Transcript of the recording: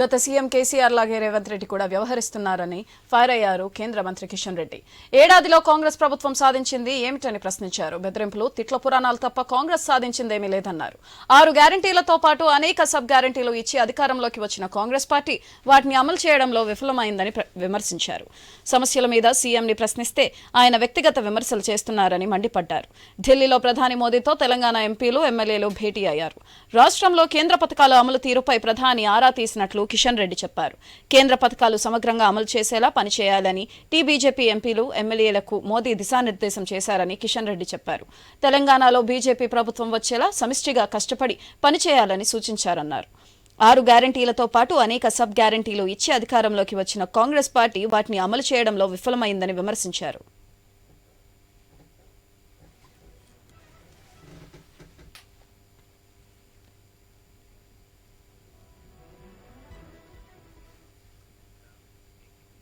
గత సీఎం కేసీఆర్ లాగే రేవంత్ రెడ్డి కూడా వ్యవహరిస్తున్నారని ఫైర్ అయ్యారు కేంద్ర మంత్రి కిషన్ రెడ్డి. ఏడాదిలో కాంగ్రెస్ ప్రభుత్వం సాధించింది ఏమిటని ప్రశ్నించారు. బెదిరింపులు తిట్ల పురాణాలు తప్ప కాంగ్రెస్ సాధించిందేమీ లేదన్నారు. ఆరు గ్యారంటీలతో పాటు అనేక సబ్ గ్యారంటీలు ఇచ్చి అధికారంలోకి వచ్చిన కాంగ్రెస్ పార్టీ వాటిని అమలు చేయడంలో విఫలమైందని విమర్శించారు. సమస్యల మీద సీఎంని ప్రశ్నిస్తే ఆయన వ్యక్తిగత విమర్శలు చేస్తున్నారని మండిపడ్డారు. ఢిల్లీలో ప్రధాని మోదీతో తెలంగాణ ఎంపీలు ఎమ్మెల్యేలు భేటీ అయ్యారు. రాష్ట్రంలో కేంద్ర పథకాల అమలు తీరుపై ప్రధాని ఆరా తీసినట్లు కిషన్ రెడ్డి చెప్పారు. కేంద్ర పథకాలు సమగ్రంగా అమలు చేసేలా పనిచేయాలని టీ బీజేపీ ఎంపీలు ఎమ్మెల్యేలకు మోదీ దిశానిర్దేశం చేశారని కిషన్ రెడ్డి చెప్పారు. తెలంగాణలో బీజేపీ ప్రభుత్వం వచ్చేలా సమిష్టిగా కష్టపడి పనిచేయాలని సూచించారన్నారు. ఆరు గ్యారంటీలతో పాటు అనేక సబ్ గ్యారంటీలు ఇచ్చి అధికారంలోకి వచ్చిన కాంగ్రెస్ పార్టీ వాటిని అమలు చేయడంలో విఫలమైందని విమర్శించారు.